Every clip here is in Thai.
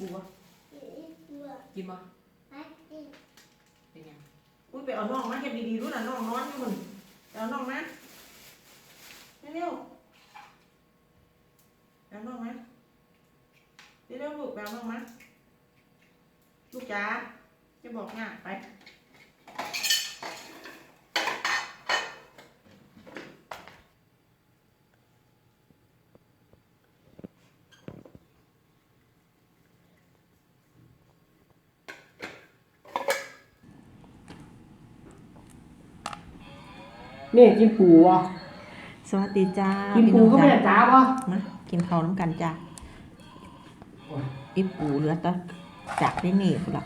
ปูวะกินบ่เป็นยังอุ้ยไปเอาน้องมาเฮ็ดดีๆรู้นะน้องนอนอยู่มึงไปเอาน้องมาเร็วๆไปเอาน้องมาเร็วๆลูกไปเอาน้องมาลูกจ๋าจะบอกง่ายไป นี่กินปูวะสวัสดีจ้ากินปูก็ไม่ได้จ้าวะมากินข้าวน้ำกันจ้าอีปูเหลือแต่จากได้นี่พุ่นละ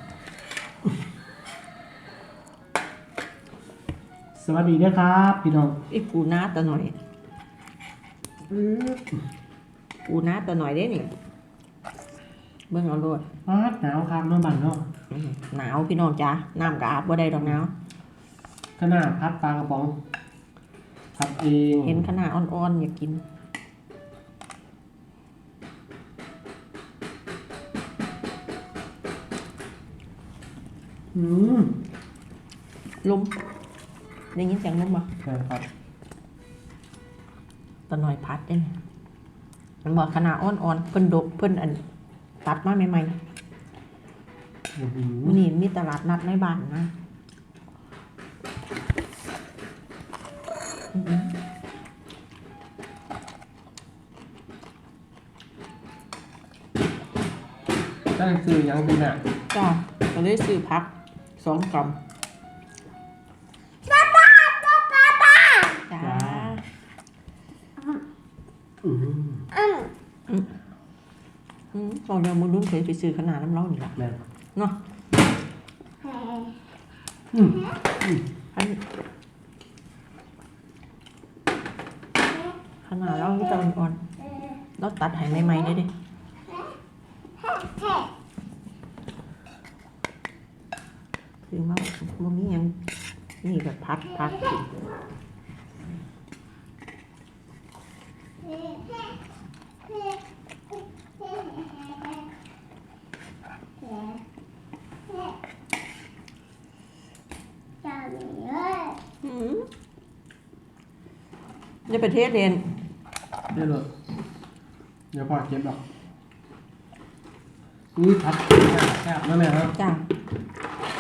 สวัสดีนะครับ พี่น้องอีปูน้าตะหน่อยอืมปูน้าตะหน่อยได้นี่เบิ่งเอาโลดอ้าวหนาวครับน้องบันเนาะอื้อหือหนาวพี่น้องจ้าน้ำกะอาบบ่ได้ดอกหนาวขนาดพัดปลากระป๋อง พัดเองเห็นขนาดอ่อนๆอยากกิน อืมลมได้ยินเสียงลมบ่ใช่ครับตะหน่อยพัดได้นี่มันบอกขนาดอ่อนๆเพิ่นดกเพิ่นอัน ตัดมาใหม่อื้อหือๆมื้อนี้มีตลาดนัดในบ้านนะอื้อหือ ได้ซื้อยังดีน่ะจ้าก็เลยซื้อพักสองกล่องจ้าอืมอืมตอนเดียวมึงรุ่นเคยไปซื้อขนาดน้ำเล้านี่ละแม่นเนาะอืมอัน ขนาดเราที่ตะวันอ่อนเราตัดใหายใหม่ๆได้ดิคือว่าบ่มีหยังนี่แบบพัดพัดกินอืมในประเทศเรียน เดี๋ยวเลยเดี๋ยวพอเก็บดอกนี่พัดแซ่บนะแม่ครับจ้า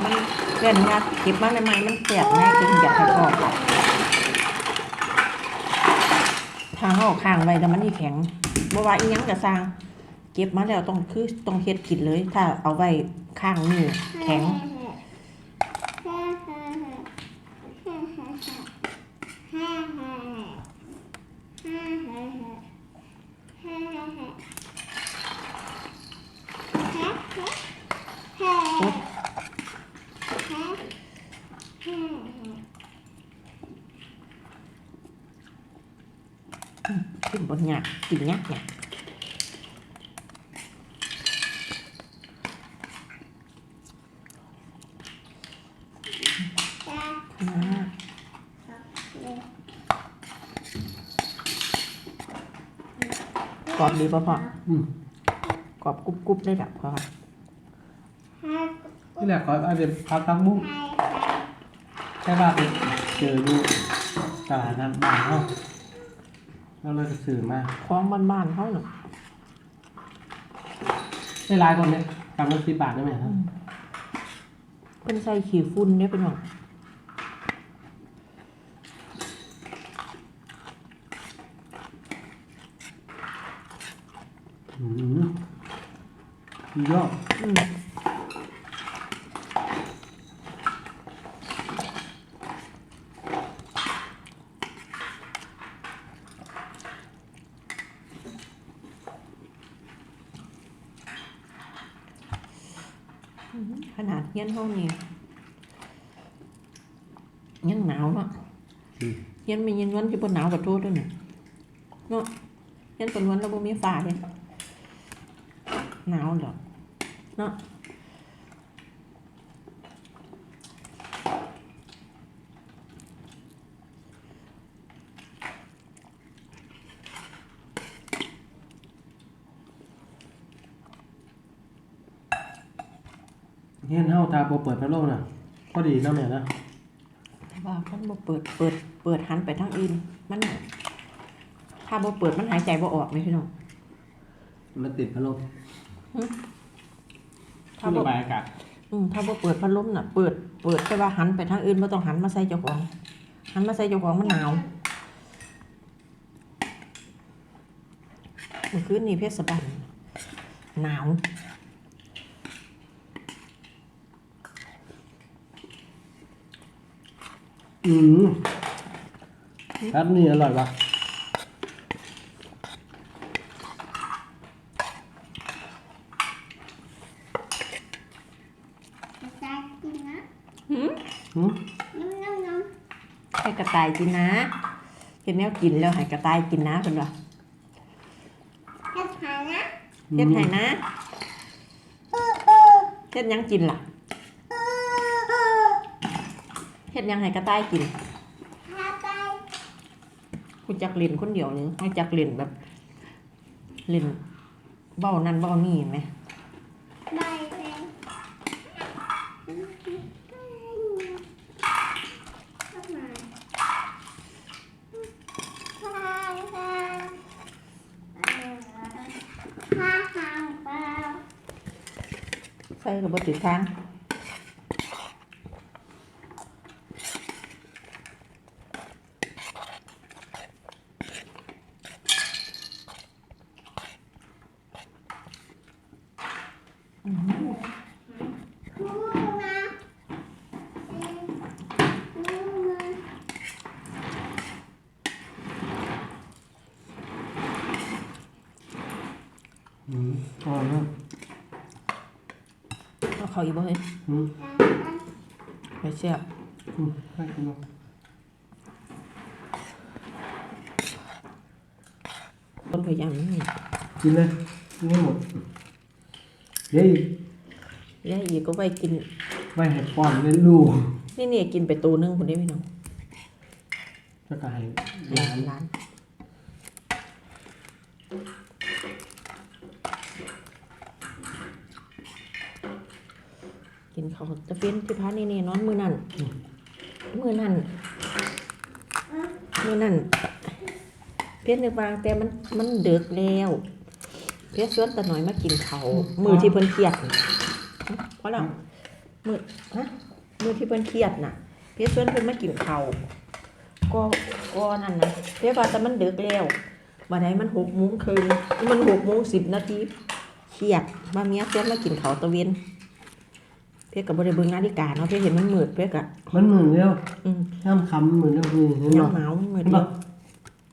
มันเรียนงานเก็บมาใหม่ๆมันแสบง่ายจนอยากให้ออกทางเขาข้างไว้แล้วมันนี่แข็งบ่ว่าอีหยังจะสร้าง เก็บมาแล้วต้องคือต้องเฮ็ดกินเลย ถ้าเอาไว้ข้างนี่แข็ง นบนหยาบกินยากเนี่ยกรอบดีป่ะพ่ออืมกรอบกรุบกรุบได้แบบพ่อค่ะที่แรกขอเอาเดี๋ยวพัดพักบุ้งใช่ป่ะไปเจออยู่ตลาดนัดบ้านเขา เราเลยไปซื้อมาคล้องบ้านๆเขาหนึ่งได้หลายคนเนี่ยกำลังสิบบาทได้ไหมครับเป็นใส่ขี้ฝุ่นเนี่ยเป็นหรออืมยอด อืมอืม ขนาดเงี้ยนห้องนี่ยังหนาวเนาะอืมเย็นไม่เย็นวันที่บนหนาวกับโทษด้วยเนี่ยเนาะเย็นเป็นวันแล้วบ่มีฟ้าเลยหนาวเหรอเนาะ เฮียนเฮาตาบ่เปิดพัดลมน่ะพอดีเนาะแม่นะว่ามันบ่เปิดเปิดเปิดหันไปทางอื่นมันถ้าบ่เปิดมันหายใจบ่ออกไหมพี่น้องมันติดพัดลมถ้าระบ่บายอากาศอืมถ้าบ่เปิดพัดลมน่ะ เปิดเปิดแต่ว่าหันไปทางอื่นบ่ต้องหันมาใส่เจ้าของหันมาใส่เจ้าของมันหนาวเมื่อคืนนี้เพชรสะบันหนาว อืมครับนี่อร่อยปะหืมหืมให้กระต่ายกินนะเห็นแนวกินแล้วให้กระต่ายกินนะเพิ่นว่าเฮ็ดให้นะเฮ็ดหยังกินล่ะ เฮ็ดยังให้กระต่ายกินกูจักเล่นคนเดียวนึงให้จักเล่นแบบเล่นเบ้านั่นเบ้านี่ไหมใส่กับบติดทาง อืมอร่อยมากเอาเขาอีกบ่เฮ้ยอืมไปเสียบอืมให้กินเนาะต้นพยายามนี่กินเลยกินให้หมด เฮ้ยแล้วอีกก็ไปกิน ไว้ให้ป้อนเล่นลูกนี่นี่กินไปตัวหนึงคนนี้พี่น้องแล้วก็ให้ร้าร้านนร้านกินเขาวตะเฟียนที่พานี่นี่นอนมือนั่นมือนั่นมือนั่นเพชรนึกวางแต่มันมันเดือกแล้ว เพชรชวนตาหน่อยมากินเขาวมือที่เพิ่นเครียดน่ะเพราะเรามือฮะมือที่เพิ่นเครียดน่ะ เพชรชวนเพิ่นมากินเขาวก็ก็นั่นนะเพชรว่าแต่มันเดือกแล้ววันไหนมันหกโมงคืนมันหกโมงสิบนาทีเครียดมาเมียชวนมากินเขาวตะเวนเพชรกับบริเบิงนาฬิกาเนาะเพชรเห็นมันมืดเพชรกะมันเหมือนเดียวอืมห้ามคำเหมือนเดียวนี่เห็นยัป่ะงหนาวมันมืดเห็นเดียป่ะว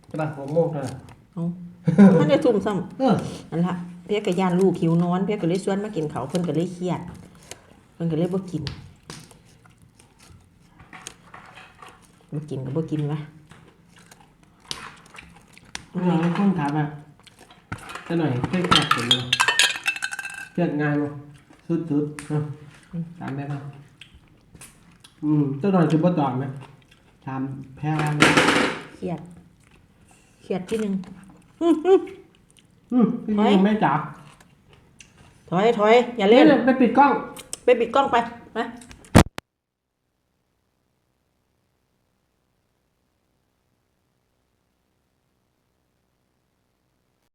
ใช่ป่ะหัวโมกเลยท่า นได้ทุ่มซ้เออำนั่นละเพชรกับยานลูกหิวนอนเพชรก็เลยชวนมากินเขาวเพิ่นก็เลยเครียดเพิ่นก็เลยบ่กินบ่กินก็บ่กินวะเวลาเราคนถามอะจะหน่อยเคยแกะผมเลยเครียดง่ายมั้ยสุดๆเนาะถามได้ป่ะอืมเจ้าหน่อยจะบ่ตอบไหมถามแพ้อะไรเครียดเครียดที่หนึ่ง อืมพี่ยิงไม่จับถอยถอยอย่าเล่เล่นนไปปิดกล้อง ไปปิดกล้องไปมา